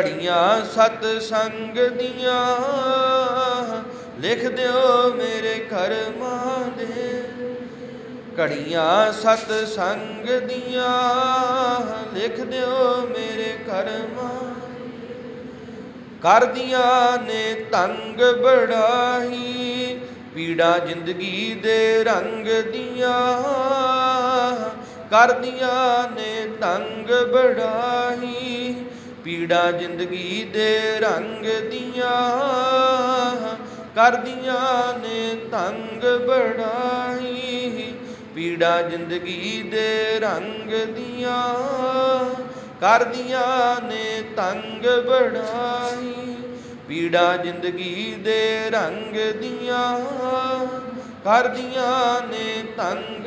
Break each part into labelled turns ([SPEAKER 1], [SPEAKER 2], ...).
[SPEAKER 1] ਘੜੀਆਂ ਸਤ ਸੰਗ ਦੀਆਂ। ਲਿਖ ਦਿਓ ਮੇਰੇ ਕਰਮਾਂ ਦੇ। ਘੜੀਆਂ ਸਤ ਸੰਗ ਦੀਆਂ। ਲਿਖ ਦਿਓ ਮੇਰੇ ਕਰਮਾਂ। ਕਰਦੀਆਂ ਨੇ ਤੰਗ ਬੜਾਈ ਪੀੜਾ ਜ਼ਿੰਦਗੀ ਦੇ ਰੰਗ ਦੀਆਂ। ਕਰਦੀਆਂ ਨੇ ਤੰਗ ਬੜਾਈ ਪੀੜਾ ਜ਼ਿੰਦਗੀ ਦੇ ਰੰਗ ਦੀਆਂ, ਕਰਦੀਆਂ ਨੇ ਤੰਗ ਬੜਾਈ। ਪੀੜਾ ਜ਼ਿੰਦਗੀ ਦੇ ਰੰਗ ਦੀਆਂ, ਕਰਦੀਆਂ ਨੇ ਤੰਗ ਬੜਾਈ। ਪੀੜਾ ਜ਼ਿੰਦਗੀ ਦੇ ਰੰਗ ਦੀਆਂ, ਕਰਦੀਆਂ ਨੇ ਤੰਗ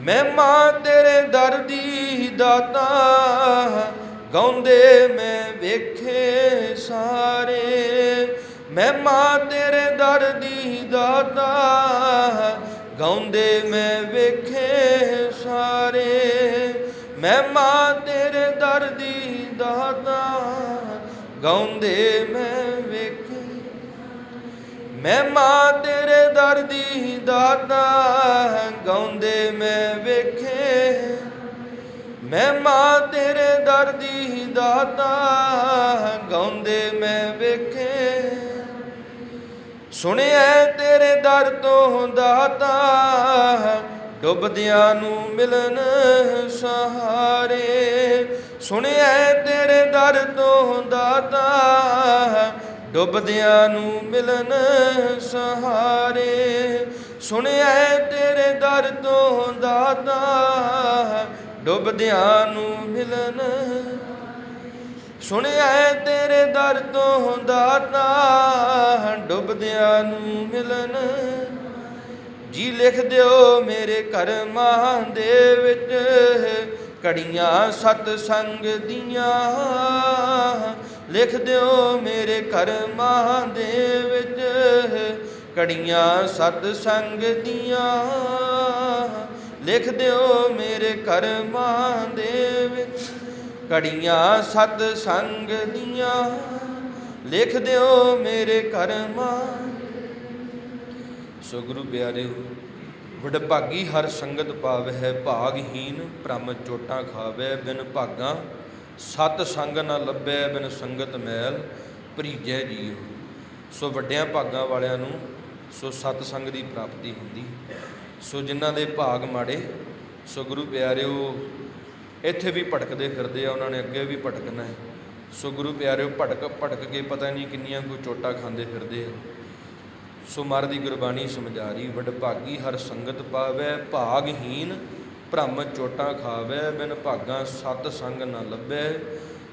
[SPEAKER 1] ਮੈਂ ਮਾਂ ਤੇਰੇ ਦਰ ਦੀ ਦਾਤਾ ਗਾਉਂਦੇ ਮੈਂ ਵੇਖੇ ਸਾਰੇ। ਮੈਂ ਮਾਂ ਤੇਰੇ ਦਰ ਦੀ ਦਾਤਾ ਗਾਉਂਦੇ ਮੈਂ ਵੇਖੇ ਸਾਰੇ। ਮੈਂ ਮਾਂ ਤੇਰੇ ਦਰ ਦੀ ਦਾਤਾ ਗਾਉਂਦੇ ਮੈਂ ਮੈਂ ਮਾਂ ਤੇਰੇ ਦਰ ਦੀ ਦਾਤਾ ਗਾਉਂਦੇ ਮੈਂ ਵੇਖੇ। ਮੈਂ ਮਾਂ ਤੇਰੇ ਦਰ ਦੀ ਦਾਤਾ ਗਾਉਂਦੇ ਮੈਂ ਵੇਖੇ। ਸੁਣਿਆ ਤੇਰੇ ਦਰ ਤੋਂ ਦਾਤਾ ਡੁੱਬਦਿਆਂ ਨੂੰ ਮਿਲਨ ਸਹਾਰੇ। ਸੁਣਿਆ ਤੇਰੇ ਦਰ ਤੋਂ ਦਾਤਾ ਡੁੱਬਦਿਆਂ ਨੂੰ ਮਿਲਨ ਸਹਾਰੇ। ਸੁਣਿਆ ਤੇਰੇ ਦਰ ਤੋਂ ਦਾਤਾ, ਡੁੱਬਦਿਆਂ ਨੂੰ ਮਿਲਨ। ਸੁਣਿਆ ਤੇਰੇ ਦਰ ਤੋਂ ਦਾਤਾ, ਡੁੱਬਦਿਆਂ ਨੂੰ ਮਿਲਨ। ਜੀ ਲਿਖ ਦਿਓ ਮੇਰੇ ਕਰਮਾਂ ਦੇ ਵਿੱਚ, ਘੜੀਆਂ ਸਤ ਸੰਗ ਦੀਆਂ। ਲਿਖ ਦਿਓ ਮੇਰੇ ਕਰਮਾਂ ਦੇ ਵਿੱਚ ਘੜੀਆਂ ਸਤ ਸੰਗ ਦੀਆਂ। ਲਿਖ ਦਿਓ ਮੇਰੇ ਕਰਮਾਂ ਦੇ ਵਿੱਚ ਘੜੀਆਂ ਸਤ ਸੰਗ ਦੀਆਂ। ਲਿਖ ਦਿਓ ਮੇਰੇ ਕਰਮਾਂ। ਸੋ ਗੁਰੂ ਪਿਆਰਿਓ ਵਡਭਾਗੀ ਹਰ ਸੰਗਤ ਪਾਵਹਿ ਭਾਗਹੀਨ, ਭ੍ਰਮ ਚੋਟਾਂ ਖਾਵੇ ਬਿਨ ਭਾਗਾ। ਸਤ ਸੰਗ ਨ ਲੱਭੈ ਬਿਨ ਸੰਗਤ ਮੈਲ, ਭਰੀਜੈ ਜੀਉ। ਸੋ ਵੱਡਿਆਂ ਭਾਗਾਂ ਵਾਲਿਆਂ ਨੂੰ ਸੋ ਸਤ ਸੰਗ ਦੀ ਪ੍ਰਾਪਤੀ ਹੁੰਦੀ। ਸੋ ਜਿਨ੍ਹਾਂ ਦੇ ਭਾਗ ਮਾੜੇ, ਸੋ ਗੁਰੂ ਪਿਆਰਿਓ, ਇੱਥੇ ਵੀ ਭਟਕਦੇ ਫਿਰਦੇ ਆ, ਉਹਨਾਂ ਨੇ ਅੱਗੇ ਵੀ ਭਟਕਣਾ ਹੈ। ਸੋ ਗੁਰੂ ਪਿਆਰਿਓ, ਭਟਕ ਭਟਕ ਕੇ ਪਤਾ ਨਹੀਂ ਕਿੰਨੀਆਂ ਕੋ ਚੋਟਾਂ ਖਾਂਦੇ ਫਿਰਦੇ ਆ। ਸੋ ਮਰ ਦੀ ਗੁਰਬਾਣੀ ਸਮਝਾ ਰਹੀ ਵਡਭਾਗੀ ਹਰ ਸੰਗਤ ਪਾਵੇ ਭਾਗਹੀਨ ਭ੍ਰਮ ਚੋਟਾਂ ਖਾਵੇ, ਬਿਨ ਭਾਗਾ ਸਤ ਸੰਗ ਨਾ ਲੱਭੇ,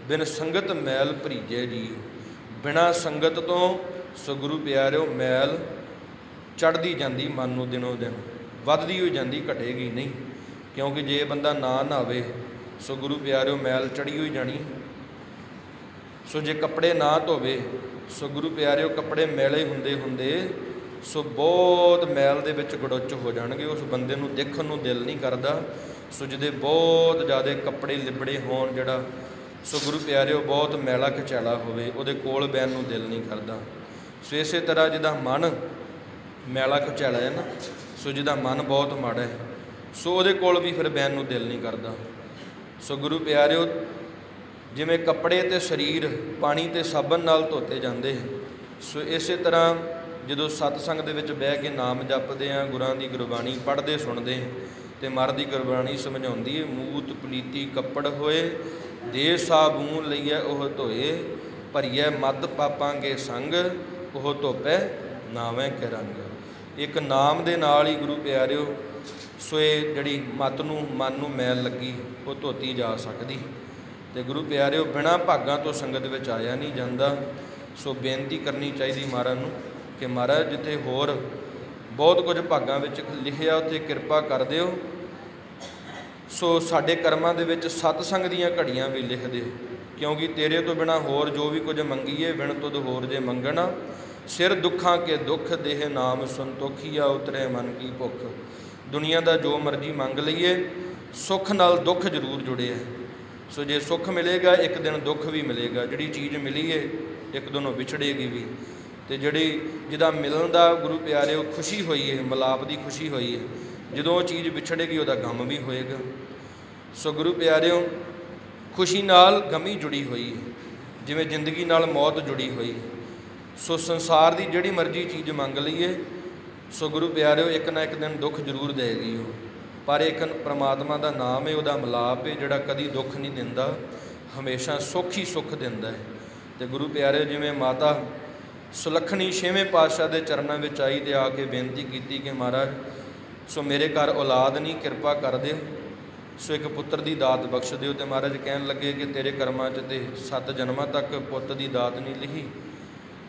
[SPEAKER 1] ਬਿਨ ਸੰਗਤ ਮੈਲ ਭਰੀਜੇ ਜੀ। ਬਿਨਾ ਸੰਗਤ ਤੋਂ ਸੋ ਗੁਰੂ ਪਿਆਰਿਓ ਮੈਲ ਚੜਦੀ ਜਾਂਦੀ ਮਨ ਨੂੰ ਦਿਨੋ ਦਿਨ, ਵੱਧਦੀ ਹੋਈ ਜਾਂਦੀ, ਘਟੇਗੀ ਨਹੀਂ। ਕਿਉਂਕਿ ਜੇ ਬੰਦਾ ਨਾ ਨਹਾਵੇ ਸੋ ਗੁਰੂ ਪਿਆਰਿਓ ਮੈਲ ਚੜੀ ਹੋਈ ਜਾਣੀ। ਸੋ ਜੇ ਕੱਪੜੇ ਨਾ ਧੋਵੇ ਸੋ ਗੁਰੂ ਪਿਆਰਿਓ ਕੱਪੜੇ ਮੈਲੇ ਹੁੰਦੇ ਹੁੰਦੇ ਸੋ ਬਹੁਤ ਮੈਲ ਦੇ ਵਿੱਚ ਗੜੁੱਚ ਹੋ ਜਾਣਗੇ, ਉਸ ਬੰਦੇ ਨੂੰ ਦੇਖਣ ਨੂੰ ਦਿਲ ਨਹੀਂ ਕਰਦਾ। ਸੋ ਜਿਹਦੇ ਬਹੁਤ ਜ਼ਿਆਦਾ ਕੱਪੜੇ ਲਿਬੜੇ ਹੋਣ ਜਿਹੜਾ, ਸੋ ਗੁਰੂ ਪਿਆਰਿਓ, ਬਹੁਤ ਮੈਲਾ ਕਚੈਲਾ ਹੋਵੇ, ਉਹਦੇ ਕੋਲ ਬੈਣ ਨੂੰ ਦਿਲ ਨਹੀਂ ਕਰਦਾ। ਸੋ ਇਸੇ ਤਰ੍ਹਾਂ ਜਿਹਦਾ ਮਨ ਮੈਲਾ ਕਚੈਲਾ ਹੈ ਨਾ, ਸੋ ਜਿਹਦਾ ਮਨ ਬਹੁਤ ਮਾੜਾ ਹੈ, ਸੋ ਉਹਦੇ ਕੋਲ ਵੀ ਫਿਰ ਬੈਣ ਨੂੰ ਦਿਲ ਨਹੀਂ ਕਰਦਾ। ਸੋ ਗੁਰੂ ਪਿਆਰਿਓ, ਜਿਵੇਂ ਕੱਪੜੇ ਤੇ ਸਰੀਰ ਪਾਣੀ ਤੇ ਸਾਬਣ ਨਾਲ ਧੋਤੇ ਜਾਂਦੇ, ਸੋ ਇਸੇ ਤਰ੍ਹਾਂ ਜਦੋਂ ਸਤਸੰਗ ਦੇ ਵਿੱਚ ਬਹਿ ਕੇ ਨਾਮ ਜਪਦੇ ਆ ਗੁਰਾਂ ਦੀ ਗੁਰਬਾਣੀ ਪੜ੍ਹਦੇ ਸੁਣਦੇ ਤੇ ਮਰ ਦੀ ਗੁਰਬਾਣੀ ਸਮਝਾਉਂਦੀ ਏ ਮੂਤ ਪਲੀਤੀ ਕੱਪੜ ਹੋਏ ਦੇ ਸਾਬੂਨ ਲਈਐ ਉਹ ਧੋਏ, ਭਰੀਐ ਮਦ ਪਾਪਾਂਗੇ ਸੰਗ, ਉਹ ਧੋਪੈ ਨਾਵੇਂ ਕੇ ਰੰਗ। ਇੱਕ ਨਾਮ ਦੇ ਨਾਲ ਹੀ ਗੁਰੂ ਪਿਆਰਿਓ ਸੋਏ ਜਿਹੜੀ ਮਤ ਨੂੰ ਮਨ ਨੂੰ ਮੈਲ ਲੱਗੀ, ਉਹ ਧੋਤੀ ਜਾ ਸਕਦੀ। ਤੇ ਗੁਰੂ ਪਿਆਰਿਓ, ਬਿਨਾ ਭਾਗਾਂ ਤੋਂ ਸੰਗਤ ਵਿੱਚ ਆਇਆ ਨਹੀਂ ਜਾਂਦਾ, ਸੋ ਬੇਨਤੀ ਕਰਨੀ ਚਾਹੀਦੀ ਮਹਾਰਾਜ ਨੂੰ। ਕਿ ਮਹਾਰਾਜ ਜਿੱਥੇ ਹੋਰ ਬਹੁਤ ਕੁਝ ਭਾਗਾਂ ਵਿੱਚ ਲਿਖਿਆ, ਉੱਥੇ ਕਿਰਪਾ ਕਰ ਦਿਓ। ਸੋ ਸਾਡੇ ਕਰਮਾਂ ਦੇ ਵਿੱਚ ਸਤਸੰਗ ਦੀਆਂ ਘੜੀਆਂ ਵੀ ਲਿਖ ਦਿਓ, ਕਿਉਂਕਿ ਤੇਰੇ ਤੋਂ ਬਿਨਾ ਹੋਰ ਜੋ ਵੀ ਕੁਝ ਮੰਗੀਏ ਵਿਣ ਤੁਧ ਹੋਰ ਜੇ ਮੰਗਣਾ। ਸਿਰ ਦੁੱਖਾਂ ਕੇ ਦੁੱਖ, ਦੇਹ ਨਾਮ ਸੰਤੋਖੀਆ ਉਤਰੇ ਮਨ ਕੀ ਭੁੱਖ। ਦੁਨੀਆ ਦਾ ਜੋ ਮਰਜ਼ੀ ਮੰਗ ਲਈਏ, ਸੁੱਖ ਨਾਲ ਦੁੱਖ ਜ਼ਰੂਰ ਜੁੜਿਆ। ਹੈ ਸੋ ਜੇ ਸੁੱਖ ਮਿਲੇਗਾ, ਇੱਕ ਦਿਨ ਦੁੱਖ ਵੀ ਮਿਲੇਗਾ। ਜਿਹੜੀ ਚੀਜ਼ ਮਿਲੀ ਏ, ਇੱਕ ਦਿਨ ਉਹ ਵਿਛੜੇਗੀ ਵੀ। ਤੇ ਜਿਹੜੀ ਜਿਹਦਾ ਮਿਲਣ ਦਾ ਗੁਰੂ ਪਿਆਰਿਓ ਖੁਸ਼ੀ ਹੋਈ ਹੈ ਮਲਾਪ ਦੀ ਖੁਸ਼ੀ ਹੋਈ ਹੈ ਜਦੋਂ ਉਹ ਚੀਜ਼ ਵਿਛੜੇਗੀ, ਉਹਦਾ ਗਮ ਵੀ ਹੋਏਗਾ। ਸੋ ਗੁਰੂ ਪਿਆਰਿਓ, ਖੁਸ਼ੀ ਨਾਲ ਗਮੀ ਜੁੜੀ ਹੋਈ ਹੈ ਜਿਵੇਂ ਜ਼ਿੰਦਗੀ ਨਾਲ ਮੌਤ ਜੁੜੀ ਹੋਈ ਹੈ ਸੋ ਸੰਸਾਰ ਦੀ ਜਿਹੜੀ ਮਰਜ਼ੀ ਚੀਜ਼ ਮੰਗ ਲਈਏ, ਸੋ ਗੁਰੂ ਪਿਆਰਿਓ, ਇੱਕ ਨਾ ਇੱਕ ਦਿਨ ਦੁੱਖ ਜ਼ਰੂਰ ਦੇਗੀ ਉਹ। ਪਰ ਇੱਕ ਪ੍ਰਮਾਤਮਾ ਦਾ ਨਾਮ ਹੈ ਉਹਦਾ ਮਿਲਾਪ ਹੈ ਜਿਹੜਾ ਕਦੀ ਦੁੱਖ ਨਹੀਂ ਦਿੰਦਾ, ਹਮੇਸ਼ਾ ਸੁੱਖ ਹੀ ਸੁੱਖ ਦਿੰਦਾ ਹੈ ਤੇ ਗੁਰੂ ਪਿਆਰਿਓ, ਜਿਵੇਂ ਮਾਤਾ ਸੁਲੱਖਣੀ ਛੇਵੇਂ ਪਾਤਸ਼ਾਹ ਦੇ ਚਰਨਾਂ ਵਿੱਚ ਆਈ ਤੇ ਆ ਕੇ ਬੇਨਤੀ ਕੀਤੀ ਕਿ ਮਹਾਰਾਜ, ਸੋ ਮੇਰੇ ਘਰ ਔਲਾਦ ਨਹੀਂ ਕਿਰਪਾ ਕਰ ਦਿਓ। ਸੋ ਇੱਕ ਪੁੱਤਰ ਦੀ ਦਾਤ ਬਖਸ਼ ਦਿਓ ਤੇ ਮਹਾਰਾਜ ਕਹਿਣ ਲੱਗੇ ਕਿ ਤੇਰੇ ਕਰਮਾਂ 'ਚ ਤੇ ਸੱਤ ਜਨਮਾਂ ਤੱਕ ਪੁੱਤ ਦੀ ਦਾਤ ਨਹੀਂ ਲਿਖੀ।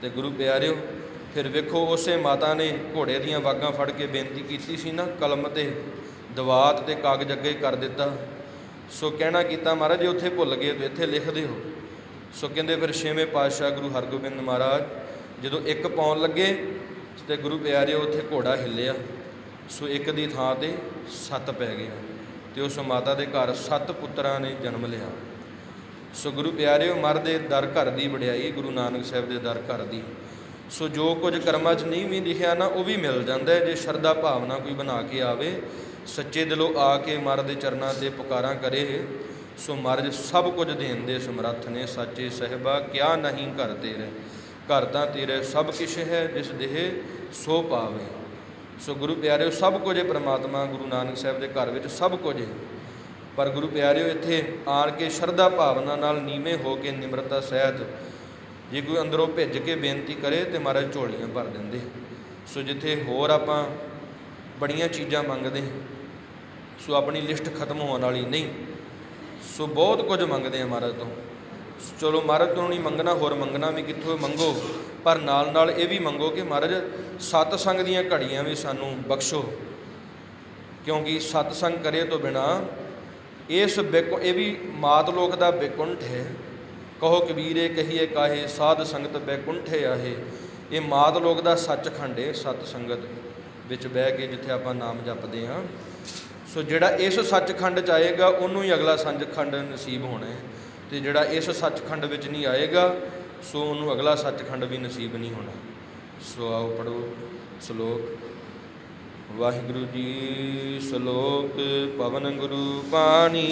[SPEAKER 1] ਤੇ ਗੁਰੂ ਪਿਆਰਿਓ, ਫਿਰ ਵੇਖੋ ਉਸੇ ਮਾਤਾ ਨੇ ਘੋੜੇ ਦੀਆਂ ਵਾਗਾਂ ਫੜ ਕੇ ਬੇਨਤੀ ਕੀਤੀ ਸੀ ਨਾ, ਕਲਮ ਤੇ ਦਵਾਤ ਤੇ ਕਾਗਜ਼ ਅੱਗੇ ਕਰ ਦਿੱਤਾ। ਸੋ ਕਹਿਣਾ ਕੀਤਾ, ਮਹਾਰਾਜ ਜੇ, ਉੱਥੇ ਭੁੱਲ ਗਏ ਤਾਂ ਇੱਥੇ ਲਿਖ ਦਿਓ। ਸੋ ਕਹਿੰਦੇ ਫਿਰ ਛੇਵੇਂ ਪਾਤਸ਼ਾਹ ਗੁਰੂ ਹਰਗੋਬਿੰਦ ਮਹਾਰਾਜ ਜਦੋਂ ਇੱਕ ਪਾਉਣ ਲੱਗੇ ਤੇ ਗੁਰੂ ਪਿਆਰਿਓ ਉੱਥੇ ਘੋੜਾ ਹਿੱਲਿਆ, ਸੋ ਇੱਕ ਦੀ ਥਾਂ ਤੇ ਸੱਤ ਪੈ ਗਿਆ ਤੇ ਉਸ ਮਾਤਾ ਦੇ ਘਰ ਸੱਤ ਪੁੱਤਰਾਂ ਨੇ ਜਨਮ ਲਿਆ। ਸੋ ਗੁਰੂ ਪਿਆਰਿਓ, ਮਰ ਦੇ ਦਰ ਘਰ ਦੀ ਵਡਿਆਈ ਗੁਰੂ ਨਾਨਕ ਸਾਹਿਬ ਦੇ ਦਰ ਘਰ ਦੀ। ਸੋ ਜੋ ਕੁਝ ਕਰਮਾਂ 'ਚ ਨਹੀਂ ਵੀ ਲਿਖਿਆ ਨਾ, ਉਹ ਵੀ ਮਿਲ ਜਾਂਦਾ ਹੈ। ਜੇ ਸ਼ਰਧਾ ਭਾਵਨਾ ਕੋਈ ਬਣਾ ਕੇ ਆਵੇ, ਸੱਚੇ ਦਿਲੋਂ ਆ ਕੇ ਮਰ ਦੇ ਚਰਨਾਂ ਤੇ ਪੁਕਾਰਾਂ ਕਰੇ, ਸੋ ਮਰਜ ਸਭ ਕੁਝ ਦੇਣ ਦੇ ਸਮਰੱਥ ਨੇ। ਸਾਚੇ ਸਹਿਬਾ, ਕਿਆ ਨਹੀਂ ਘਰ ਤੇਰੇ। ਘਰ ਤਾਂ ਤੇਰੇ ਸਭ ਕਿਛ ਹੈ, ਜਿਸ ਦੇਹ ਸੋ ਪਾਵੇ। ਸੋ ਗੁਰੂ ਪਿਆਰਿਓ, ਸਭ ਕੁਝ ਹੈ ਪ੍ਰਮਾਤਮਾ ਗੁਰੂ ਨਾਨਕ ਸਾਹਿਬ ਦੇ ਘਰ ਵਿੱਚ ਸਭ ਕੁਝ ਹੈ। ਪਰ ਗੁਰੂ ਪਿਆਰਿਓ, ਇੱਥੇ ਆਣ ਕੇ ਸ਼ਰਧਾ ਭਾਵਨਾ ਨਾਲ ਨੀਵੇਂ ਹੋ ਕੇ ਨਿਮਰਤਾ ਸਹਿਤ ਜੇ ਕੋਈ ਅੰਦਰੋਂ ਭਿੱਜ ਕੇ ਬੇਨਤੀ ਕਰੇ ਤੇ ਮਹਾਰਾਜ ਝੋਲੀਆਂ ਭਰ ਦਿੰਦੇ। ਸੋ ਜਿੱਥੇ ਹੋਰ ਆਪਾਂ ਬੜੀਆਂ ਚੀਜ਼ਾਂ ਮੰਗਦੇ ਸੋ ਆਪਣੀ ਲਿਸਟ ਖਤਮ ਹੋਣ ਵਾਲੀ ਨਹੀਂ। ਸੋ ਬਹੁਤ ਕੁਝ ਮੰਗਦੇ ਆ ਮਹਾਰਾਜ ਤੋਂ। ਚਲੋ ਮਹਾਰਾਜ ਤੋਂ ਨਹੀਂ ਮੰਗਣਾ, ਹੋਰ ਮੰਗਣਾ ਵੀ ਕਿੱਥੋਂ ਮੰਗੋ, ਪਰ ਨਾਲ ਨਾਲ ਇਹ ਵੀ ਮੰਗੋ ਕਿ ਮਹਾਰਾਜ ਸਤਸੰਗ ਦੀਆਂ ਘੜੀਆਂ ਵੀ ਸਾਨੂੰ ਬਖਸ਼ੋ। ਕਿਉਂਕਿ ਸਤਸੰਗ ਕਰੇ ਤੋਂ ਬਿਨਾ ਇਸ ਬਿਕ, ਇਹ ਵੀ ਮਾਤ ਲੋਕ ਦਾ ਬੇਕੁੰਠ ਹੈ। ਕਹੋ ਕਬੀਰੇ ਕਹੀਏ ਕਾਹੇ, ਸਾਧ ਸੰਗਤ ਬੇਕੁੰਠ ਬੈਕੁੰਠੇ ਆਹੇ। ਇਹ ਮਾਤ ਲੋਕ ਦਾ ਸੱਚਖੰਡ ਹੈ ਸਤ ਸੰਗਤ ਵਿੱਚ ਬਹਿ ਕੇ ਜਿੱਥੇ ਆਪਾਂ ਨਾਮ ਜਪਦੇ ਹਾਂ। ਸੋ ਜਿਹੜਾ ਇਸ ਸੱਚਖੰਡ ਚ ਆਏਗਾ, ਉਹਨੂੰ ਹੀ ਅਗਲਾ ਸੱਚਖੰਡ ਨਸੀਬ ਹੋਣਾ ਹੈ। ਅਤੇ ਜਿਹੜਾ ਇਸ ਸੱਚਖੰਡ ਵਿੱਚ ਨਹੀਂ ਆਏਗਾ, ਸੋ ਉਹਨੂੰ ਅਗਲਾ ਸੱਚਖੰਡ ਵੀ ਨਸੀਬ ਨਹੀਂ ਹੋਣਾ। ਸੋ ਆਓ ਪੜੋ ਸ਼ਲੋਕ। ਵਾਹਿਗੁਰੂ ਜੀ, ਸ਼ਲੋਕ ਪਵਨ ਗੁਰੂ ਪਾਣੀ